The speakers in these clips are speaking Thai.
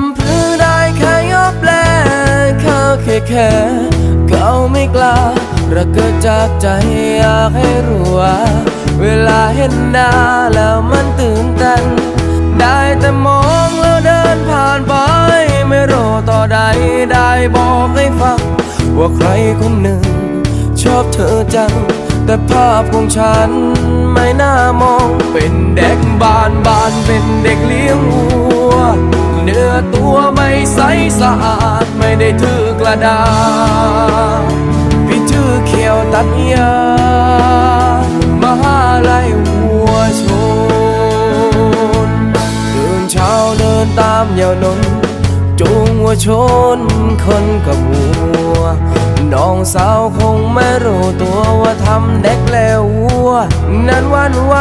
ำเพื่อได้แค่ยอบแลเขาแค่แค่เขาไม่กล้ารักเกิดจากใจอยากให้รู้ว่าเวลาเห็นหน้าแล้วมันตื่นเต้นได้แต่มองแล้วเดินผ่านไป ไม่รอต่อใด ได้บอกให้ฟัง ว่าใครคนหนึ่งชอบเธอจัง แต่ภาพของฉันไม่น่ามอง เป็นเด็กบ้านบ้านเป็นเด็กเลี้ยงวัวไม่ใสสะอาด ไม่ได้ถือกระดาษพี่ชื่อเขียวตัดยามหาลัยหัวชนเดินเช้าเดินตามยาวนนจูงหัวชนคนกับหัว น้องสาวคงไม่รู้ตัวว่าทำเด็กแล้ววัว นั้นวันไหว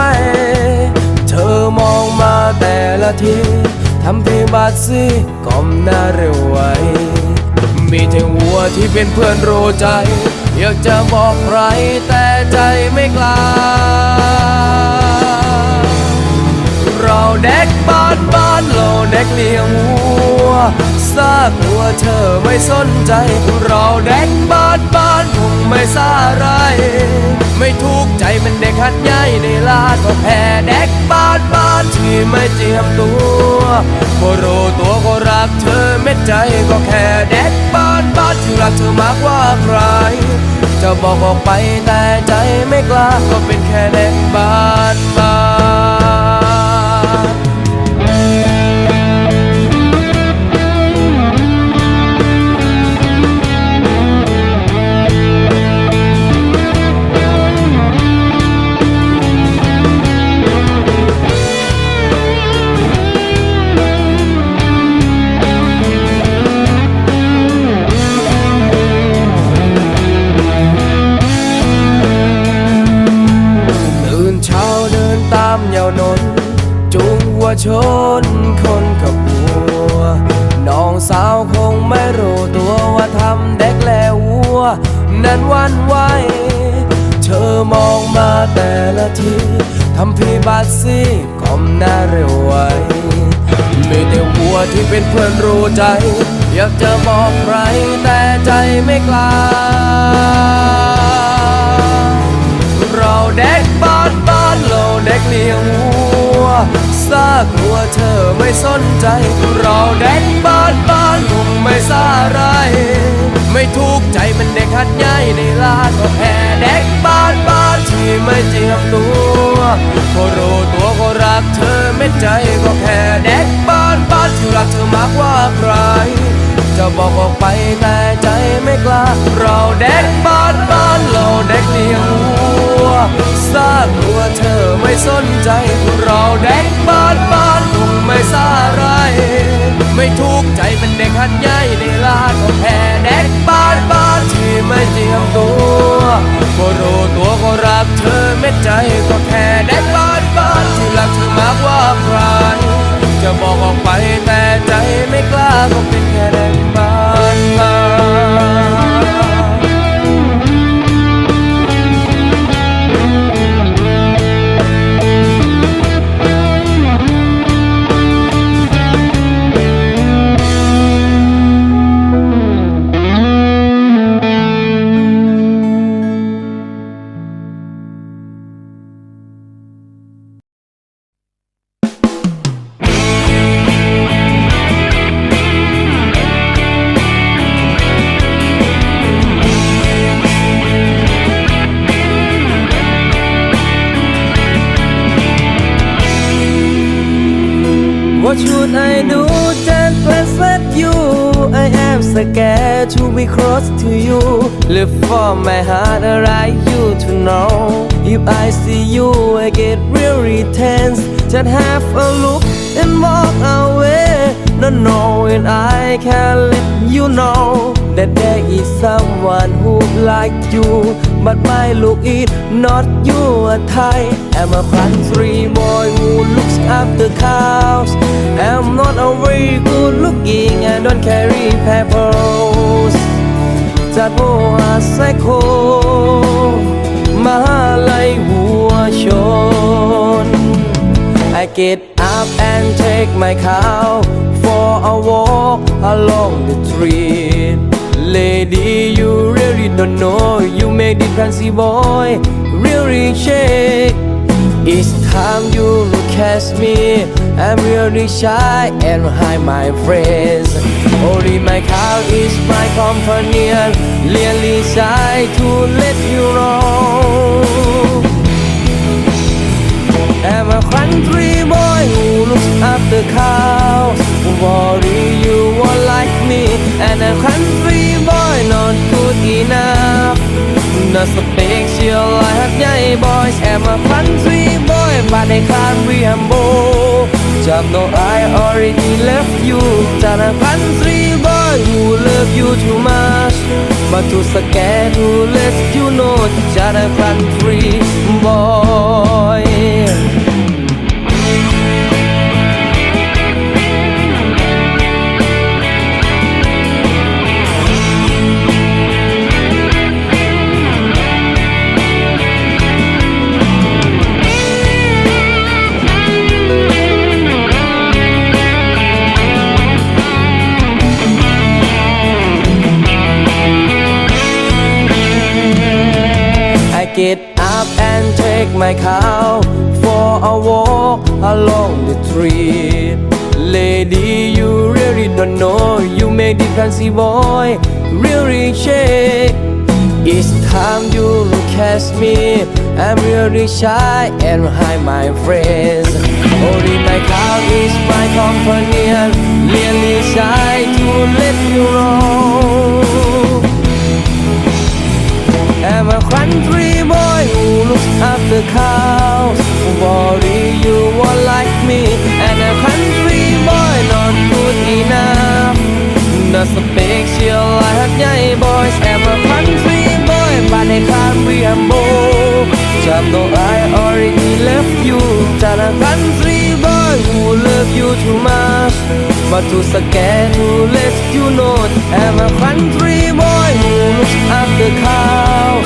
เธอมองมาแต่ละทีทำเพลงบาดซีก้มหน้าเร็วไวมีแต่วัวที่เป็นเพื่อนรู้ใจ อยากจะบอกใคร แต่ใจไม่กล้า เราเด็กบ้านบ้ากเลี้ยงวัวซากวัวเธอไม่สนใจเราแดกบ้านบ้านคงไม่ซาไรไม่ทุกใจมันเด็กหัดใหญ่ในลาตัวแพ้แดกบ้านบ้านที่ไม่เจียมตัวก็รู้ตัวก็รักเธอเม็ดใจก็แค่แดกบ้านบ้านที่รักเธอมากกว่าใครจะบอกออกไปแต่ใจไม่กล้าก็เป็นแค่แดกบ้านบ้านชนคนกับวัวน้องสาวคงไม่รู้ตัวว่าทำเด็กแล้ววัว นั้นวันไวเธอมองมาแต่ละทีทำพี่บาดซีคอมหน้าเร็วไวไม่แต่วัวที่เป็นเพื่อนรู้ใจอยากจะบอกใครแต่ใจไม่กล้าากลัวเธอไม่สนใจ เราแดนบ้านบ้านคงไม่สาไร ไม่ทุกใจมันเด็กหัดใหญ่ในลาก็แพ้เด็กบ้านบ้านที่ไม่เจียมตัวก็รู้ตัวก็รักเธอไม่ใจก็แค่เด็กบ้านบ้านที่รักเธอมากว่าใคร จะบอกออกไปแต่ใจไม่กล้า เราเด็กบ้านบ้านเราเด็กเลี้ยงวัวสร้างตัวเธอไม่สนใจพวกเราแดกบ้านบ้านคงไม่สาไร ไม่ทุกข์ใจเป็นเด็กหัดใหญ่ในลาดของแพ้แดกบ้านบ้านที่ไม่เตรียมตัวก็รู้ตัวก็รักเธอเม็ดใจ What should I do? just press at you. I am scared to be close to you. Live for my heart, I like you to know. If I see you, I get really tense. Just have a look and walk away. Not knowing I can let you know that there is someone who like you. But my look is not your type. I'm a country boy who looks after cow. very good looking and don't carry p e b b l s จากโออาไซโคมาลายหัวชน I get up and take my cow for a walk along the street Lady you really don't know you made the fancy boy really shake It's time you catch me I'm really shy and hide my friends Only my car is my companion Really shy to let you know I'm a country boy who looks after cows Worry you won't like me And a country boy not good enough นาสเปกเชียวลอยหัดใหญ่บอยแอมาฟันซีบอยมาในคานวิแฮมโบจำโนไอออริจินเลฟยูจานฟันซีบอยวูเลฟยูทูมาชมาทูสแกนวูเลสยูโนจานฟันซีบอย get up and take my cow for a walk along the street. Lady, you really don't know, you make the fancy boy really shake. It's time you look at me, I'm really shy and hide my friends. Only my cow is my companion, really shy to let you roam. I'm a country the cows Worry you w e n t like me And a country boy not good enough Not special like young b o y I'm a country boy but I can't be a boy Just know I already left you Just a country boy who love you too much But too scared to let you know I'm a country boy who looks after cows